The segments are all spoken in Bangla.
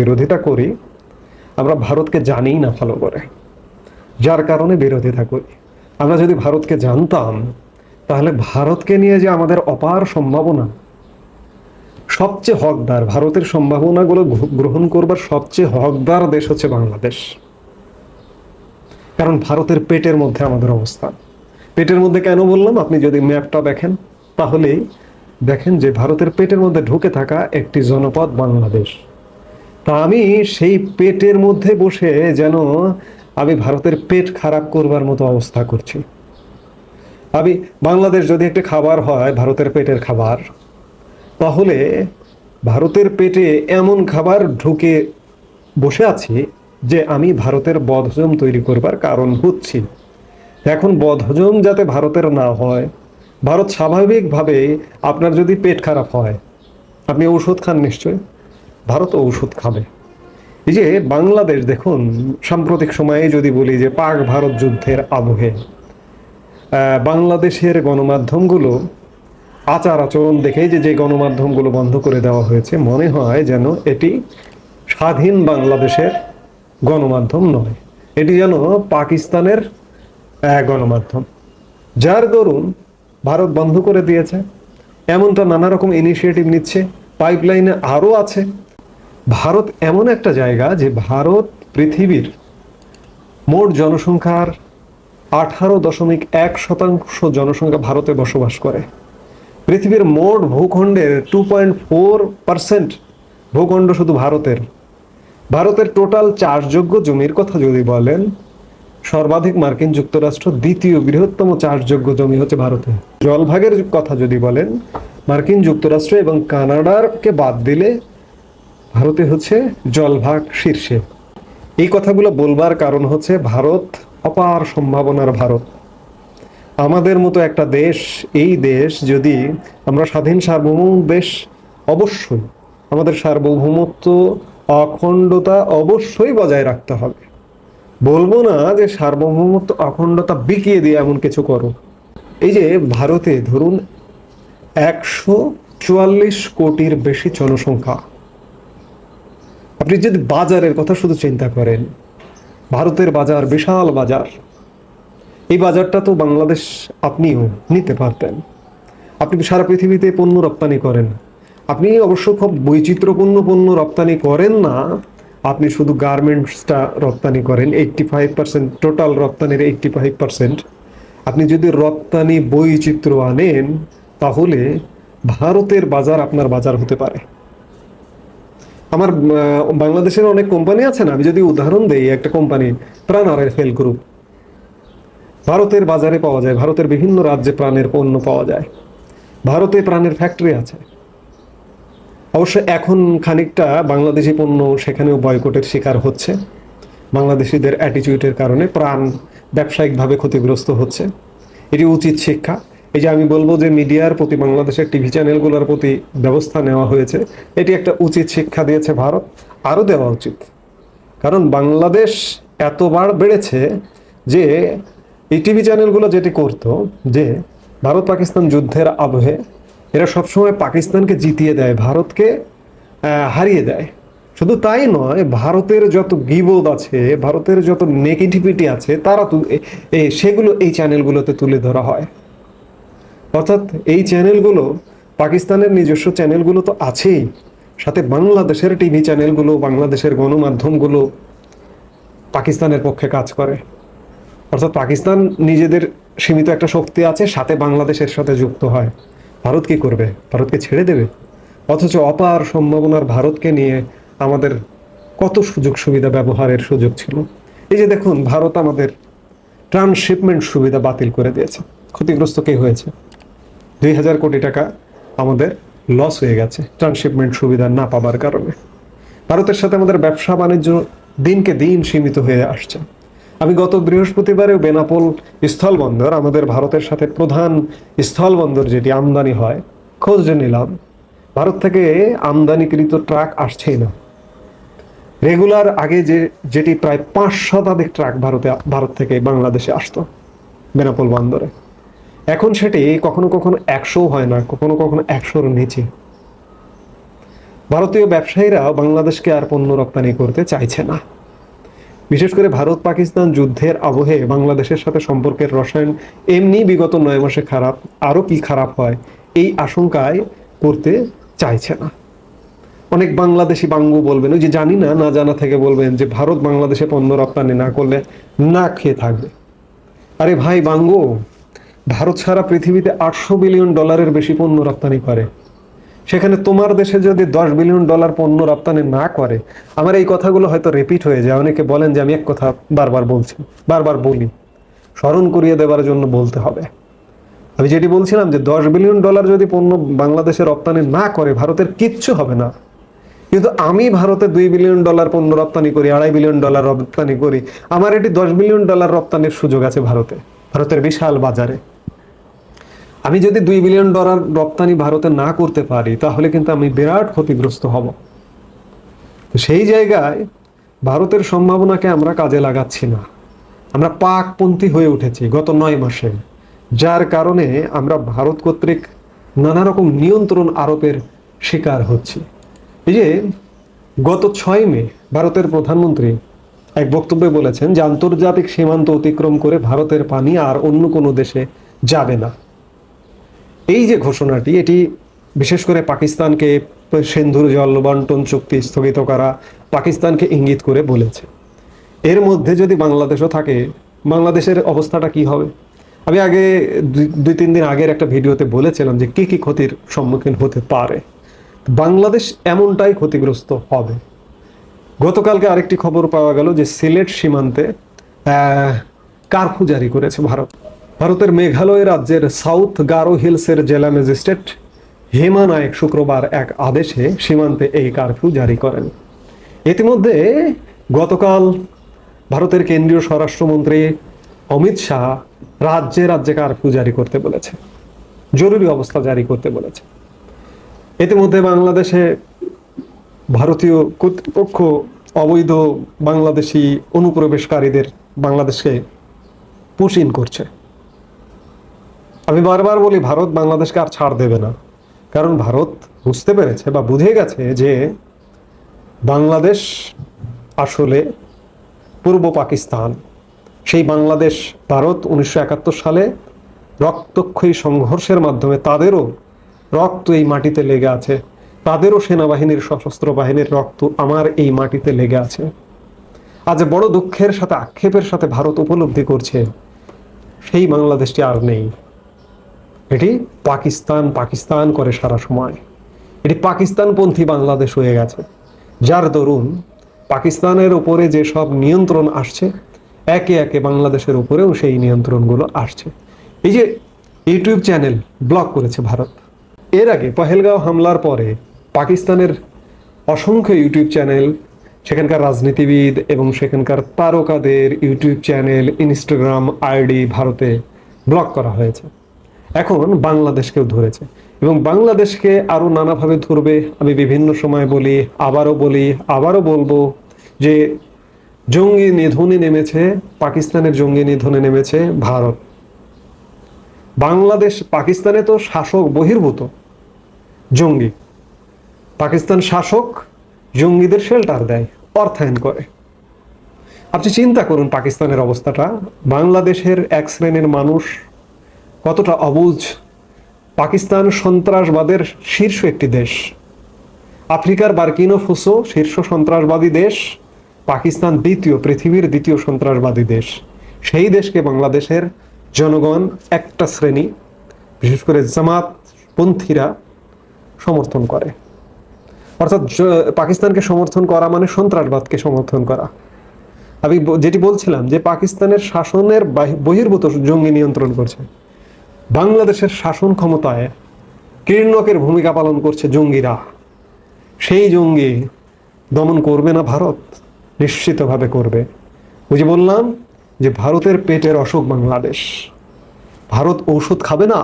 বিরোধিতা করি, আমরা ভারতকে জানিই না ভালো করে। যার কারণে বিরোধিতা করি। আমরা যদি ভারতকে জানতাম, তাহলে ভারতকে নিয়ে যে আমাদের অপার সম্ভাবনা, সবচেয়ে হকদার, ভারতের সম্ভাবনাগুলো গ্রহণ করবার সবচেয়ে হকদার দেশ হচ্ছে বাংলাদেশ। কারণ ভারতের পেটের মধ্যে আমাদের অবস্থান পেটের মধ্যে কেন বললাম? আপনি যদি ম্যাপটা দেখেন, তাহলেই দেখেন যে ভারতের পেটের মধ্যে ঢুকে থাকা একটি জনপদ বাংলাদেশ। আমি সেই পেটের মধ্যে বসে যেন আমি ভারতের পেট খারাপ করবার মতো অবস্থা করছি। আমি বাংলাদেশ যদি একটা খাবার হয়, ভারতের পেটের খাবার, তাহলে ভারতের পেটে এমন খাবার ঢুকে বসে আছি যে আমি ভারতের বদহজম তৈরি করবার কারণ হচ্ছি। এখন বদহজম যাতে ভারতের না হয়, ভারত স্বাভাবিকভাবে আপনার যদি পেট খারাপ হয়, আপনি ঔষধ খান নিশ্চয়? ভারত ঔষধ খাবে। এই যে বাংলাদেশ, দেখুন, সাম্প্রতিক সময়ে যদি বলি যে পাক ভারত যুদ্ধের আবহে বাংলাদেশের গণমাধ্যমগুলো আচার আচরণ দেখে যে যে গণমাধ্যমগুলো বন্ধ করে দেওয়া হয়েছে, মনে হয় যেন এটি স্বাধীন বাংলাদেশের গণমাধ্যম নয়। এটি যেন পাকিস্তানের গণমাধ্যম। যার দরুন ভারত বন্ধ করে দিয়েছে, এমনটা নানা রকম ইনিশিয়েটিভ নিচ্ছে পাইপলাইনে আরও আছে। ভারত এমন একটা জায়গা যে ভারত পৃথিবীর মোট জনসংখ্যার আঠারো দশমিক এক শতাংশ জনসংখ্যা ভারতে বসবাস করে। পৃথিবীর মোট ভূখণ্ডের টু পয়েন্ট ফোর পার্সেন্ট ভূখণ্ড শুধু ভারতের। ভারতের টোটাল চাষযোগ্য জমির কথা যদি বলেন, সর্বাধিক মার্কিন যুক্তরাষ্ট্র দ্বিতীয় বৃহত্তম চাষযোগ্য জমি হচ্ছে ভারতে। জলভাগের কথা যদি বলেন, মার্কিন যুক্তরাষ্ট্র এবং কানাডারকে বাদ দিলে ভারতে হচ্ছে জলভাগ শীর্ষে। এই কথাগুলো বলবার কারণ হচ্ছে ভারত অপার সম্ভাবনার ভারত। আমাদের মতো একটা দেশ, এই দেশ যদি আমরা স্বাধীন সার্বভৌম দেশ, অবশ্যই আমাদের সার্বভৌমত্ব, অখণ্ডতা অবশ্যই বজায় রাখতে হবে। বলব না যে সার্বভৌমত্ব, অখণ্ডতা বিকিয়ে দিয়ে এমন কিছু করো। এই যে ভারতে ধরুন একশো চুয়াল্লিশ কোটির বেশি জনসংখ্যা। আপনি যদি বাজারের কথা শুধু চিন্তা করেন, ভারতের বাজার বিশাল বাজার। এই বাজারটা তো বাংলাদেশ আপনিও নিতে পারতেন। আপনি সারা পৃথিবীতে পণ্য রপ্তানি করেন। আপনি অবশ্য খুব বৈচিত্র্যপূর্ণ পণ্য রপ্তানি করেন না। আপনি শুধু গার্মেন্টসটা রপ্তানি করেন এইট্টি ফাইভ পার্সেন্ট টোটাল রপ্তানির এইট্টি ফাইভ পার্সেন্ট আপনি যদি রপ্তানি বৈচিত্র্য আনেন, তাহলে ভারতের বাজার আপনার বাজার হতে পারে। আমার বাংলাদেশের অনেক কোম্পানি আছে না, আমি যদি উদাহরণ দেই একটা কোম্পানি প্রাণারের ফেল গ্রুপ ভারতের বাজারে পাওয়া যায়, ভারতের বিভিন্ন রাজ্যে প্রাণের পণ্য পাওয়া যায়। ভারতে প্রাণের ফ্যাক্টরি আছে। অবশ্য এখন খানিকটা বাংলাদেশি পণ্য সেখানেও বয়কটের শিকার হচ্ছে। বাংলাদেশিদের অ্যাটিটিউডের কারণে প্রাণ ব্যবসায়িকভাবে ক্ষতিগ্রস্ত হচ্ছে। এটি উচিত শিক্ষা। এই যে আমি বলব যে মিডিয়ার প্রতি বাংলাদেশের টিভি চ্যানেলগুলোর প্রতি ব্যবস্থা নেওয়া হয়েছে, এটি একটা উচিত শিক্ষা দিয়েছে ভারত, আরও দেওয়া উচিত। কারণ বাংলাদেশ এতবার বেড়েছে যে এই টিভি চ্যানেলগুলো যেটি করতো, যে ভারত পাকিস্তান যুদ্ধের আবহে, এরা সবসময় পাকিস্তানকে জিতিয়ে দেয়, ভারতকে হারিয়ে দেয়। শুধু তাই নয়, ভারতের যত গিবোধ আছে, ভারতের যত নেগেটিভিটি আছে, তারা সেগুলো এই চ্যানেলগুলোতে তুলে ধরা হয়। অর্থাৎ এই চ্যানেলগুলো, পাকিস্তানের নিজস্ব চ্যানেলগুলো তো আছেই, সাথে বাংলাদেশের টিভি চ্যানেলগুলো, বাংলাদেশের গণমাধ্যমগুলো পাকিস্তানের পক্ষে কাজ করে। অর্থাৎ পাকিস্তান নিজেদের সীমিত একটা শক্তি আছে, সাথে বাংলাদেশের সাথে যুক্ত হয়। ভারত কি করবে? ভারতকে ছেড়ে দেবে? অথচ অপার সম্ভাবনার ভারতকে নিয়ে আমাদের কত সুযোগ সুবিধা ব্যবহারের সুযোগ ছিল। এই যে দেখুন, ভারত আমাদের ট্রান্সশিপমেন্ট সুবিধা বাতিল করে দিয়েছে। ক্ষতিগ্রস্ত কে হয়েছে? দুই হাজার কোটি টাকা আমাদের লস হয়ে গেছে। ট্রান্সশিপমেন্ট সুবিধা না পাবার কারণে। ভারতের সাথে আমাদের ব্যবসা বাণিজ্য দিনকে দিন সীমিত হয়ে আসছে। আমি গত বৃহস্পতিবারেও বেনাপোল স্থলবন্দর, আমাদের ভারতের সাথে প্রধান স্থলবন্দর যেটি আমদানি হয়, খোঁজ নিলাম, ভারত থেকে আমদানিকৃত ট্রাক আসছেই না। রেগুলার আগে যে, যেটি প্রায় পাঁচ শতাধিক ট্রাক ভারতে, ভারত থেকে বাংলাদেশে আসতো বেনাপোল বন্দরে। এখন সেটি কখনো কখনো একশো হয় না, কখনো কখনো একশোর নিচে। ভারতীয় ব্যবসায়ীরা বাংলাদেশকে আর পণ্য রপ্তানি করতে চাইছে না। বিশেষ করে ভারত পাকিস্তান যুদ্ধের আবহে বাংলাদেশের সাথে সম্পর্কের রসায়ন এমনি বিগত নয় মাসে খারাপ, আরও কি খারাপ হয় এই আশঙ্কায় করতে চাইছে না। অনেক বাংলাদেশি বাঙ্গু বলবেন, ওই যে জানি না না জানা থেকে বলবেন যে ভারত বাংলাদেশে পণ্য রপ্তানি না করলে না খেয়ে থাকবে। আরে ভাই বাঙ্গু ভারত সারা পৃথিবীতে আটশো বিলিয়ন ডলারের বেশি পণ্য রপ্তানি করে। সেখানে তোমার দেশে যদি দশ বিলিয়ন ডলার পণ্য রপ্তানি না করে, আমার এই কথাগুলো হয়তো রিপিট হয়ে যায়। অনেকে বলেন যে আমি এক কথা বারবার বলছি, বারবার বলি। স্মরণ করিয়ে দেওয়ার জন্য বলতে হবে। আমি যেটি বলছিলাম যে দশ বিলিয়ন ডলার যদি পণ্য বাংলাদেশে রপ্তানি না করে, ভারতের কিচ্ছু হবে না। কিন্তু আমি ভারতে দুই বিলিয়ন ডলার পণ্য রপ্তানি করি, আড়াই বিলিয়ন ডলার রপ্তানি করি। আমার এটি দশ বিলিয়ন ডলার রপ্তানির সুযোগ আছে ভারতে, ভারতের বিশাল বাজারে। আমি যদি দুই বিলিয়ন ডলার রপ্তানি ভারতে না করতে পারি, তাহলে কিন্তু আমি বিরাট ক্ষতিগ্রস্ত হব। সেই জায়গায় ভারতের সম্ভাবনাকে আমরা কাজে লাগাচ্ছি না। আমরা পাকপন্থী হয়ে উঠেছি গত নয় মাসে, যার কারণে আমরা ভারত কর্তৃক নানা রকম নিয়ন্ত্রণ আরোপের শিকার হচ্ছি। এই যে গত ছয় মে ভারতের প্রধানমন্ত্রী এক বক্তব্যে বলেছেন যে, আন্তর্জাতিক সীমান্ত অতিক্রম করে ভারতের পানি আর অন্য কোনো দেশে যাবে না। এই যে ঘোষণাটি এটি বিশেষ করে পাকিস্তানকে সিন্ধুর জল বন্টন চুক্তি স্থগিত করা পাকিস্তানকে ইঙ্গিত করে বলেছে। এর মধ্যে যদি বাংলাদেশও থাকে বাংলাদেশের অবস্থাটা কি হবে? আমি আগে দুই- তিন দিন আগের একটা ভিডিওতে বলেছিলাম যে কি কি ক্ষতির সম্মুখীন হতে পারে। বাংলাদেশ এমনটাই ক্ষতিগ্রস্ত হবে। গতকালকে আরেকটি খবর পাওয়া গেল যে সিলেট সীমান্তে আহ, কারফিউ জারি করেছে ভারত। ভারতের মেঘালয় রাজ্যের সাউথ গারো হিলসের জেলা ম্যাজিস্ট্রেট হেমা নায়ক শুক্রবার এক আদেশে সীমান্তে এই কারফিউ জারি করেন। ইতিমধ্যে গতকাল ভারতের কেন্দ্রীয় স্বরাষ্ট্রমন্ত্রী অমিত শাহ রাজ্যে রাজ্যে কারফিউ জারি করতে বলেছে, জরুরি অবস্থা জারি করতে বলেছে। ইতিমধ্যে বাংলাদেশে ভারতীয় কর্তৃপক্ষ অবৈধ বাংলাদেশি অনুপ্রবেশকারীদের বাংলাদেশকে পুষিন করছে। আমি বারবার বলি, ভারত বাংলাদেশকে আর ছাড় দেবে না। কারণ ভারত বুঝতে পেরেছে বা বুঝে গেছে যে বাংলাদেশ আসলে পূর্ব পাকিস্তান, সেই বাংলাদেশ, ভারত উনিশশো একাত্তর সালে রক্তক্ষয়ী সংঘর্ষের মাধ্যমে তাদেরও রক্ত এই মাটিতে লেগে আছে। তাদেরও সেনাবাহিনীর সশস্ত্র বাহিনীর রক্ত আমার এই মাটিতে লেগে আছে। আজ বড় দুঃখের সাথে, আক্ষেপের সাথে ভারত উপলব্ধি করছে, সেই বাংলাদেশটি আর নেই। এটি পাকিস্তান পাকিস্তান করে সারা সময়। এটি পাকিস্তানপন্থী বাংলাদেশ হয়ে গেছে। যার দরুন পাকিস্তানের উপরে যে সব নিয়ন্ত্রণ আসছে, একে একে বাংলাদেশের উপরেও সেই নিয়ন্ত্রণগুলো আসছে। এই যে ইউটিউব চ্যানেল ব্লক করেছে ভারত, এর আগে পহেলগাঁও হামলার পরে পাকিস্তানের অসংখ্য ইউটিউব চ্যানেল, সেখানকার রাজনীতিবিদ এবং সেখানকার তারকাদের ইউটিউব চ্যানেল, ইনস্টাগ্রাম, আইডি ভারতে ব্লক করা হয়েছে। এখন বাংলাদেশকেও ধরেছে। এবং বাংলাদেশকে আরও নানাভাবে ধরবে। আমি বিভিন্ন সময় বলি, আবারও বলি, আবারও বলব যে জঙ্গি নিধনে নেমেছে, পাকিস্তানের জঙ্গি নিধনে নেমেছে ভারত। বাংলাদেশ, পাকিস্তানে তো শাসক বহির্ভূত জঙ্গি। পাকিস্তান শাসক জঙ্গিদের শেল্টার দেয়, অর্থায়ন করে। আপনি চিন্তা করুন পাকিস্তানের অবস্থাটা। বাংলাদেশের এক শ্রেণির মানুষ কতটা অবুঝ? পাকিস্তান সন্ত্রাসবাদের শীর্ষ একটি দেশ। আফ্রিকার বার্কিনো ফুসো শীর্ষ সন্ত্রাসবাদী দেশ। পাকিস্তান দ্বিতীয়, পৃথিবীর দ্বিতীয় সন্ত্রাসবাদী দেশ। সেই দেশকে বাংলাদেশের জনগণ একটা শ্রেণি, বিশেষ করে জামাতপন্থীরা সমর্থন করে। অর্থাৎ পাকিস্তানকে সমর্থন করা মানে সন্ত্রাসবাদকে সমর্থন করা। আমি যেটি বলছিলাম যে পাকিস্তানের শাসনের বাহি- বহির্ভূত জঙ্গি নিয়ন্ত্রণ করছে। বাংলাদেশের শাসন ক্ষমতায় কীর্ণকের ভূমিকা পালন করছে জঙ্গিরা। সেই জঙ্গি দমন করবে না ভারত? নিশ্চিতভাবে করবে। ওই যে বললাম যে ভারতের পেটের অসুখ বাংলাদেশ। ভারত ঔষধ খাবে না,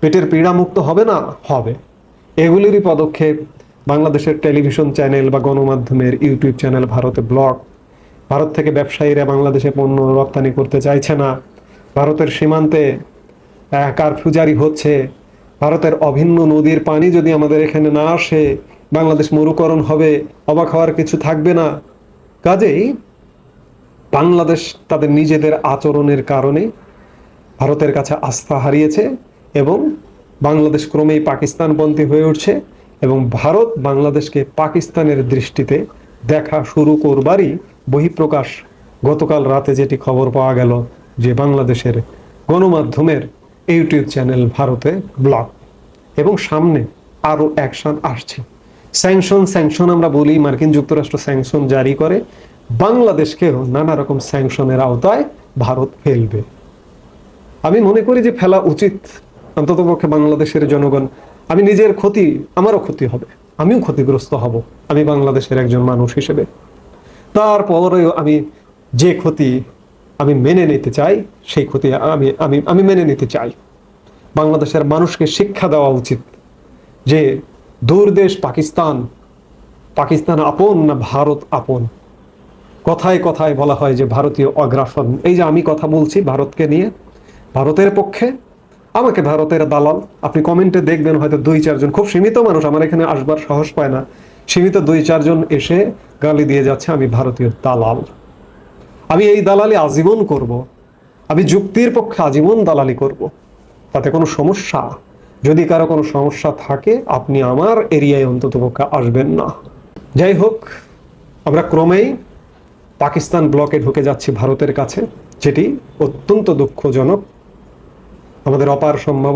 পেটের পীড়া মুক্ত হবে না? হবে। এগুলিরই পদক্ষেপ বাংলাদেশের টেলিভিশন চ্যানেল বা গণমাধ্যমের ইউটিউব চ্যানেল ভারতে ব্লগ। ভারত থেকে ব্যবসায়ীরা বাংলাদেশে পণ্য রপ্তানি করতে চাইছে না। ভারতের সীমান্তে কারফিউ জারি হচ্ছে। ভারতের অভিন্ন নদীর পানি যদি আমাদের এখানে না আসে, বাংলাদেশ মরুকরণ হবে, অবাক হওয়ার কিছু থাকবে না। কাজেই বাংলাদেশ তাদের নিজেদের আচরণের কারণে ভারতের কাছে আস্থা হারিয়েছে এবং বাংলাদেশ ক্রমেই পাকিস্তানপন্থী হয়ে উঠছে এবং ভারত বাংলাদেশকে পাকিস্তানের দৃষ্টিতে দেখা শুরু করবারই বহিঃপ্রকাশ গতকাল রাতে যেটি খবর পাওয়া গেল যে বাংলাদেশের গণমাধ্যমের ইউটিউব চ্যানেল ভারতে ব্লক এবং সামনে আরও অ্যাকশন আসছে। স্যাংশন স্যাংশন আমরা বলি, মার্কিন যুক্তরাষ্ট্র স্যাংশন জারি করে। বাংলাদেশকেও নানা রকম স্যাংশনের আওতায় ভারত ফেলবে। আমি মনে করি যে ফেলা উচিত অন্ততপক্ষে বাংলাদেশের জনগণ। আমি নিজের ক্ষতি, আমারও ক্ষতি হবে। আমিও ক্ষতিগ্রস্ত হব। আমি বাংলাদেশের একজন মানুষ হিসেবে। তারপরেও আমি যে ক্ষতি আমি মেনে নিতে চাই, সেই ক্ষতি আমি আমি আমি মেনে নিতে চাই। বাংলাদেশের মানুষকে শিক্ষা দেওয়া উচিত যে দূর দেশ পাকিস্তান পাকিস্তান আপন না ভারত আপন? কথায় কথায় বলা হয় যে ভারতীয় অগ্রাসন। এই যে আমি কথা বলছি ভারতকে নিয়ে, ভারতের পক্ষে, আমাকে ভারতের দালাল, আপনি কমেন্টে দেখবেন হয়তো দুই, চারজন, খুব সীমিত মানুষ, আমার এখানে আসবার সাহস পায় না। সীমিত দুই, চারজন এসে গালি দিয়ে যাচ্ছে, আমি ভারতীয় দালাল। আমি এই দালালি আজীবন করব। আমি যুক্তির পক্ষে আজীবন দালালি করব। তাতে কোনো সমস্যা যদি কারও কোনো সমস্যা থাকে, আপনি আমার এরিয়ায় অন্তত পক্ষে আসবেন না যাই হোক, আমরা ক্রমেই পাকিস্তান ব্লকে ঢুকে যাচ্ছি ভারতের কাছে, যেটি অত্যন্ত দুঃখজনক আমাদের অপার সম্ভাবনা